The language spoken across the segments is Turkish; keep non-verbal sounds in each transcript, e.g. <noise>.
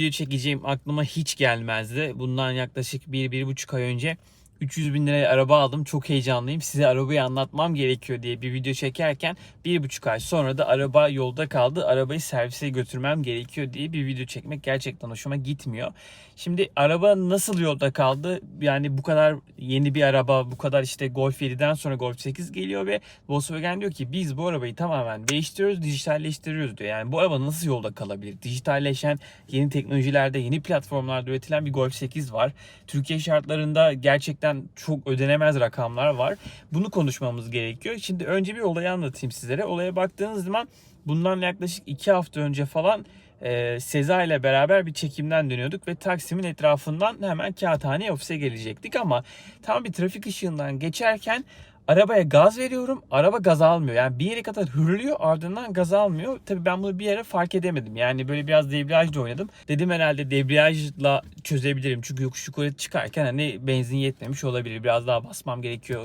video çekeceğim aklıma hiç gelmezdi. Bundan yaklaşık 1-1,5 ay önce 300 bin liraya araba aldım. Çok heyecanlıyım. Size arabayı anlatmam gerekiyor diye bir video çekerken bir buçuk ay sonra da araba yolda kaldı. Arabayı servise götürmem gerekiyor diye bir video çekmek gerçekten hoşuma gitmiyor. Şimdi araba nasıl yolda kaldı? Yani bu kadar yeni bir araba, bu kadar işte Golf 7'den sonra Golf 8 geliyor ve Volkswagen diyor ki biz bu arabayı tamamen değiştiriyoruz, dijitalleştiriyoruz diyor. Yani bu araba nasıl yolda kalabilir? Dijitalleşen yeni teknolojilerde, yeni platformlarda üretilen bir Golf 8 var. Türkiye şartlarında gerçekten çok ödenemez rakamlar var. Bunu konuşmamız gerekiyor. Şimdi önce bir olayı anlatayım sizlere. Olaya baktığınız zaman bundan yaklaşık 2 hafta önce falan e, Seza ile beraber bir çekimden dönüyorduk ve Taksim'in etrafından hemen Kağıthane ofise gelecektik ama tam bir trafik ışığından geçerken arabaya gaz veriyorum. Araba gaz almıyor. Yani bir yere kadar hırlıyor ardından gaz almıyor. Tabii ben bunu bir yere fark edemedim. Yani böyle biraz debriyajla oynadım. Dedim herhalde debriyajla çözebilirim. Çünkü yokuş yukarı çıkarken hani benzin yetmemiş olabilir. Biraz daha basmam gerekiyor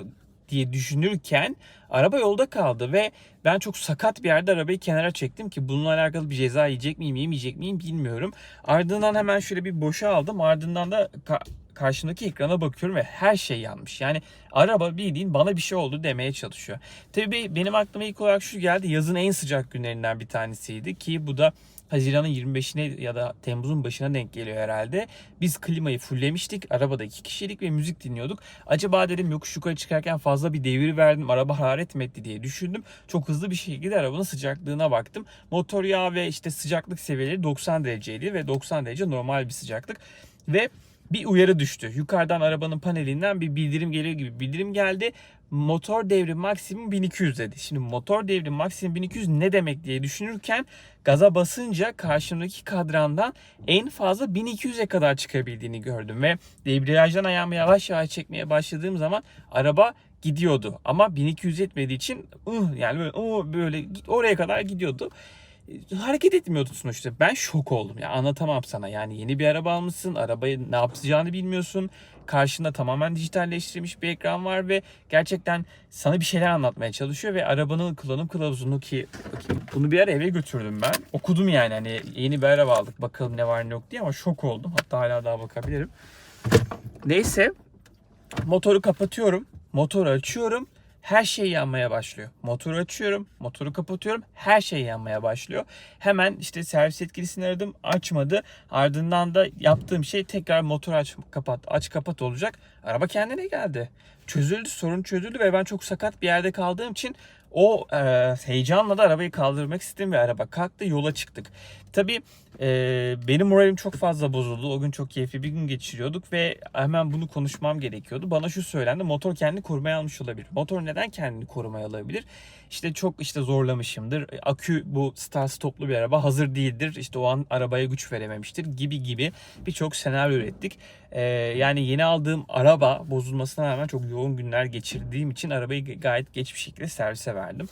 diye düşünürken araba yolda kaldı ve ben çok sakat bir yerde arabayı kenara çektim ki bununla alakalı bir ceza yiyecek miyim yemeyecek miyim bilmiyorum. Ardından hemen şöyle bir boşa aldım ardından da ka- karşımdaki ekrana bakıyorum ve her şey yanmış. Yani araba bildiğin bana bir şey oldu demeye çalışıyor. Tabii benim aklıma ilk olarak şu geldi yazın en sıcak günlerinden bir tanesiydi ki bu da Haziran'ın 25'ine ya da Temmuz'un başına denk geliyor herhalde. Biz klimayı fullemiştik. Arabada iki kişilik ve müzik dinliyorduk. Acaba dedim yokuş yukarı çıkarken fazla bir devir verdim. Araba hararet mi etti diye düşündüm. Çok hızlı bir şekilde arabanın sıcaklığına baktım. Motor yağı ve işte sıcaklık seviyeleri 90 dereceydi ve 90 derece normal bir sıcaklık. Ve bir uyarı düştü. Yukarıdan arabanın panelinden bir bildirim geliyor gibi bildirim geldi. Motor devri maksimum 1200 dedi. Şimdi motor devri maksimum 1200 ne demek diye düşünürken gaza basınca karşımdaki kadrandan en fazla 1200'e kadar çıkabildiğini gördüm ve debriyajdan ayağımı yavaş yavaş çekmeye başladığım zaman araba gidiyordu. Ama 1200 etmediği için ıh, yani böyle, ıh, böyle oraya kadar gidiyordu hareket etmiyordu sonuçta. Ben şok oldum ya anlatamam sana. Yani yeni bir araba almışsın, arabayı ne yapacağını bilmiyorsun. Karşında tamamen dijitalleştirilmiş bir ekran var ve gerçekten sana bir şeyler anlatmaya çalışıyor ve arabanın kullanım kılavuzunu ki bakayım, bunu bir ara eve götürdüm ben. Okudum yani hani yeni bir araba aldık bakalım ne var ne yok diye ama şok oldum. Hatta hala daha bakabilirim. Neyse motoru kapatıyorum. Motoru açıyorum her şey yanmaya başlıyor. Motoru açıyorum, motoru kapatıyorum, her şey yanmaya başlıyor. Hemen işte servis etkilisini aradım, açmadı. Ardından da yaptığım şey tekrar motor aç kapat, aç kapat olacak. Araba kendine geldi. Çözüldü, sorun çözüldü ve ben çok sakat bir yerde kaldığım için o e, heyecanla da arabayı kaldırmak istedim ve araba kalktı yola çıktık. Tabii e, benim moralim çok fazla bozuldu. O gün çok keyifli bir gün geçiriyorduk ve hemen bunu konuşmam gerekiyordu. Bana şu söylendi motor kendini korumaya almış olabilir. Motor neden kendini korumaya alabilir? İşte çok işte zorlamışımdır. Akü bu start stoplu bir araba hazır değildir. İşte o an arabaya güç verememiştir gibi gibi birçok senaryo ürettik. Ee, yani yeni aldığım araba bozulmasına rağmen çok yoğun günler geçirdiğim için arabayı gayet geç bir şekilde servise verdim.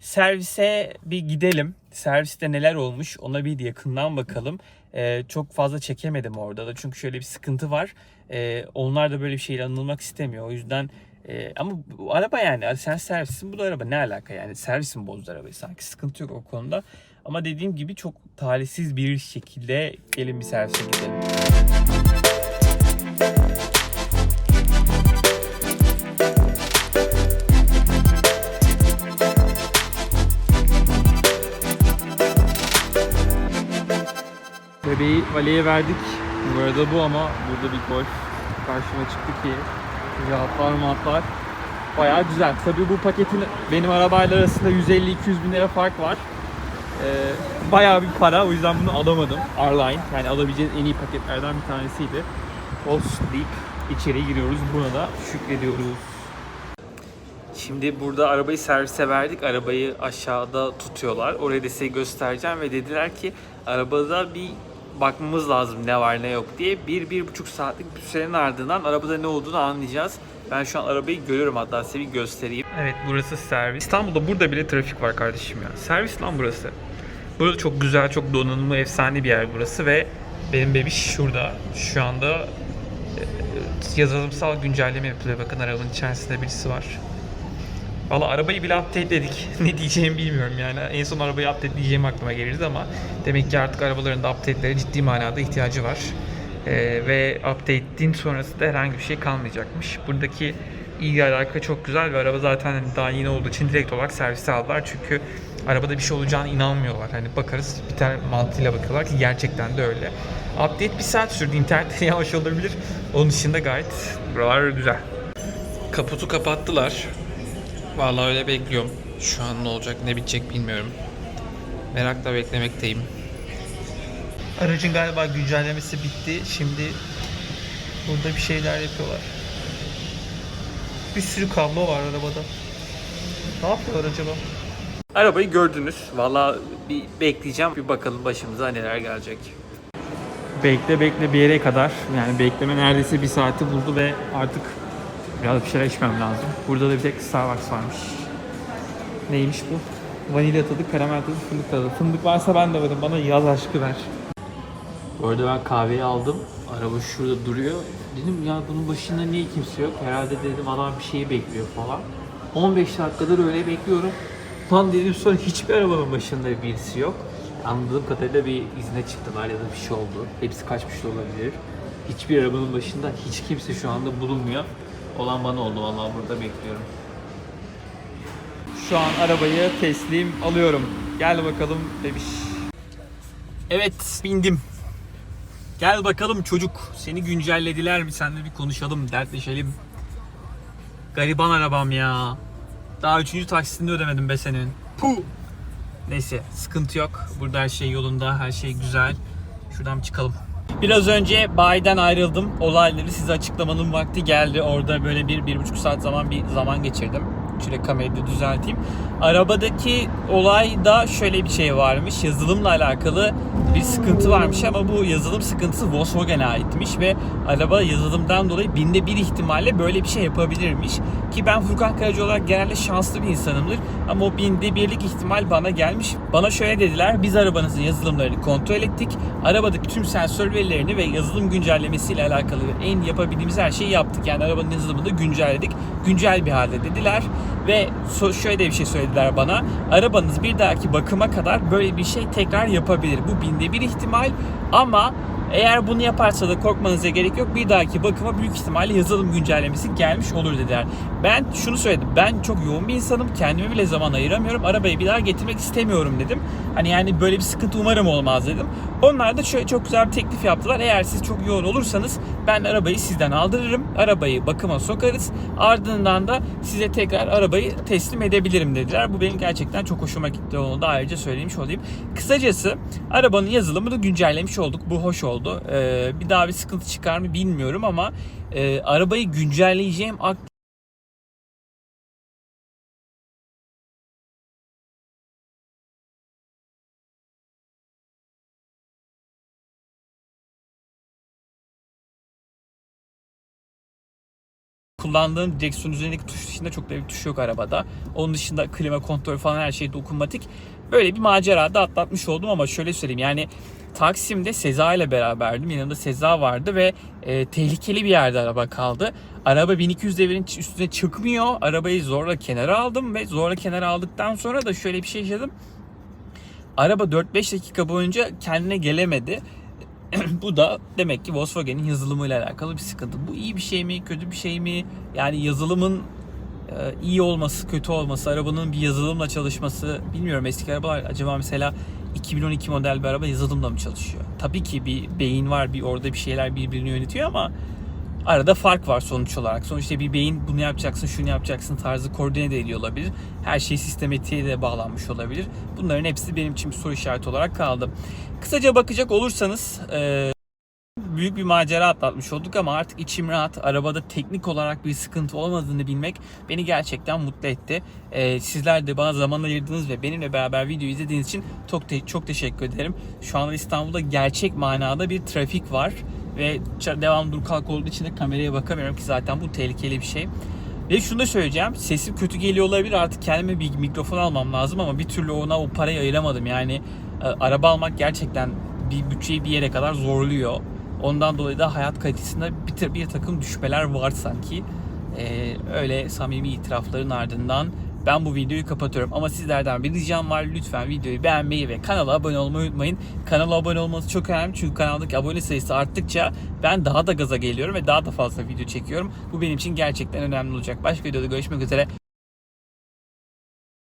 Servise bir gidelim. Serviste neler olmuş ona bir yakından bakalım. Ee, çok fazla çekemedim orada da çünkü şöyle bir sıkıntı var. Ee, onlar da böyle bir şeyle anılmak istemiyor. O yüzden ee, ama bu araba yani sen servisin bu da araba ne alaka yani servisin bozdu arabayı sanki sıkıntı yok o konuda. Ama dediğim gibi çok talihsiz bir şekilde gelin bir servise gidelim. Valeye verdik. Bu arada bu ama burada bir golf karşıma çıktı ki Cevaplar matlar bayağı güzel. Tabii bu paketin benim arabayla arasında 150-200 bin lira fark var. Ee, bayağı bir para o yüzden bunu alamadım. Arline yani alabileceğiniz en iyi paketlerden bir tanesiydi. Olsun deyip içeri giriyoruz. Buna da şükrediyoruz. Şimdi burada arabayı servise verdik. Arabayı aşağıda tutuyorlar. Orayı da size göstereceğim ve dediler ki arabada bir bakmamız lazım ne var ne yok diye. Bir, bir buçuk saatlik bir sürenin ardından arabada ne olduğunu anlayacağız. Ben şu an arabayı görüyorum hatta size bir göstereyim. Evet burası servis. İstanbul'da burada bile trafik var kardeşim ya. Servis lan burası. Burada çok güzel, çok donanımlı, efsane bir yer burası ve benim bebiş şurada. Şu anda e, yazılımsal güncelleme yapılıyor. Bakın arabanın içerisinde birisi var. Valla arabayı bile updateledik. <laughs> ne diyeceğimi bilmiyorum yani. En son arabayı updateleyeceğim aklıma gelirdi ama demek ki artık arabaların da update'lere ciddi manada ihtiyacı var. Ee, ve update'in sonrasında herhangi bir şey kalmayacakmış. Buradaki ilgi alaka çok güzel ve araba zaten hani daha yeni olduğu için direkt olarak servise aldılar. Çünkü arabada bir şey olacağına inanmıyorlar. Hani bakarız bir tane mantığıyla bakıyorlar ki gerçekten de öyle. Update bir saat sürdü. İnternet <laughs> yavaş olabilir. Onun dışında gayet buralar güzel. Kaputu kapattılar. Vallahi öyle bekliyorum. Şu an ne olacak ne bitecek bilmiyorum. Merakla beklemekteyim. Aracın galiba güncellemesi bitti. Şimdi burada bir şeyler yapıyorlar. Bir sürü kablo var arabada. Ne yapıyorlar acaba? Arabayı gördünüz. Vallahi bir bekleyeceğim. Bir bakalım başımıza neler gelecek. Bekle bekle bir yere kadar. Yani bekleme neredeyse bir saati buldu ve artık biraz bir şeyler içmem lazım. Burada da bir tek Starbucks varmış. Neymiş bu? Vanilya tadı, karamel tadı, fındık tadı. Fındık varsa ben de varım. Bana yaz aşkı ver. Bu arada ben kahveyi aldım. Araba şurada duruyor. Dedim ya bunun başında niye kimse yok? Herhalde dedim adam bir şeyi bekliyor falan. 15 dakikadır öyle bekliyorum. Lan dedim sonra hiçbir arabanın başında birisi yok. Anladığım kadarıyla bir izne çıktılar ya da bir şey oldu. Hepsi kaçmış da olabilir. Hiçbir arabanın başında hiç kimse şu anda bulunmuyor. Olan bana oldu vallahi burada bekliyorum. Şu an arabayı teslim alıyorum. Gel bakalım bebiş. Evet bindim. Gel bakalım çocuk. Seni güncellediler mi? Seninle bir konuşalım, dertleşelim. Gariban arabam ya. Daha üçüncü taksitini ödemedim be senin. Puh. Neyse sıkıntı yok. Burada her şey yolunda, her şey güzel. Şuradan çıkalım. Biraz önce bayiden ayrıldım. Olayları size açıklamanın vakti geldi. Orada böyle bir, bir buçuk saat zaman bir zaman geçirdim. Şöyle kamerayı da düzelteyim. Arabadaki olayda şöyle bir şey varmış. Yazılımla alakalı bir sıkıntı varmış ama bu yazılım sıkıntısı Volkswagen'e aitmiş ve araba yazılımdan dolayı binde bir ihtimalle böyle bir şey yapabilirmiş. Ki ben Furkan Karaca olarak genelde şanslı bir insanımdır ama o binde birlik ihtimal bana gelmiş. Bana şöyle dediler biz arabanızın yazılımlarını kontrol ettik. Arabadaki tüm sensör verilerini ve yazılım güncellemesiyle alakalı en yapabildiğimiz her şeyi yaptık. Yani arabanın yazılımını da güncelledik. Güncel bir halde dediler ve şöyle bir şey söylediler bana. Arabanız bir dahaki bakıma kadar böyle bir şey tekrar yapabilir. Bu binde bir ihtimal ama eğer bunu yaparsa da korkmanıza gerek yok. Bir dahaki bakıma büyük ihtimalle yazılım güncellemesi gelmiş olur dediler. Ben şunu söyledim. Ben çok yoğun bir insanım. Kendime bile zaman ayıramıyorum. Arabayı bir daha getirmek istemiyorum dedim. Hani yani böyle bir sıkıntı umarım olmaz dedim. Onlar da şöyle çok güzel bir teklif yaptılar. Eğer siz çok yoğun olursanız ben arabayı sizden aldırırım. Arabayı bakıma sokarız. Ardından da size tekrar arabayı teslim edebilirim dediler. Bu benim gerçekten çok hoşuma gitti. Onu da ayrıca söylemiş olayım. Kısacası arabanın yazılımını güncellemiş olduk. Bu hoş oldu. Ee, bir daha bir sıkıntı çıkar mı bilmiyorum ama e, arabayı güncelleyeceğim kullandığım direksiyon üzerindeki tuş dışında çok da bir tuş yok arabada. Onun dışında klima kontrol falan her şey dokunmatik. Böyle bir macera da atlatmış oldum ama şöyle söyleyeyim yani Taksim'de Seza ile beraberdim. Yanımda Seza vardı ve e, tehlikeli bir yerde araba kaldı. Araba 1200 devirin üstüne çıkmıyor. Arabayı zorla kenara aldım ve zorla kenara aldıktan sonra da şöyle bir şey yaşadım. Araba 4-5 dakika boyunca kendine gelemedi. <clears throat> bu da demek ki Volkswagen'in yazılımıyla alakalı bir sıkıntı. Bu iyi bir şey mi, kötü bir şey mi? Yani yazılımın iyi olması, kötü olması, arabanın bir yazılımla çalışması bilmiyorum. Eski arabalar acaba mesela 2012 model bir araba yazılımla mı çalışıyor? Tabii ki bir beyin var, bir orada bir şeyler birbirini yönetiyor ama arada fark var sonuç olarak. Sonuçta bir beyin bunu yapacaksın, şunu yapacaksın tarzı koordine de ediyor olabilir. Her şey sistematiğe de bağlanmış olabilir. Bunların hepsi benim için bir soru işareti olarak kaldı. Kısaca bakacak olursanız e, büyük bir macera atlatmış olduk ama artık içim rahat. Arabada teknik olarak bir sıkıntı olmadığını bilmek beni gerçekten mutlu etti. E, sizler de bana zaman ayırdınız ve benimle beraber video izlediğiniz için çok te- çok teşekkür ederim. Şu anda İstanbul'da gerçek manada bir trafik var ve devam dur kalk olduğu için de kameraya bakamıyorum ki zaten bu tehlikeli bir şey. Ve şunu da söyleyeceğim. Sesim kötü geliyor olabilir. Artık kendime bir mikrofon almam lazım ama bir türlü ona o parayı ayıramadım. Yani e, araba almak gerçekten bir bütçeyi bir yere kadar zorluyor. Ondan dolayı da hayat kalitesinde bir, bir takım düşmeler var sanki. E, öyle samimi itirafların ardından ben bu videoyu kapatıyorum. Ama sizlerden bir ricam var. Lütfen videoyu beğenmeyi ve kanala abone olmayı unutmayın. Kanala abone olmanız çok önemli. Çünkü kanaldaki abone sayısı arttıkça ben daha da gaza geliyorum ve daha da fazla video çekiyorum. Bu benim için gerçekten önemli olacak. Başka videoda görüşmek üzere.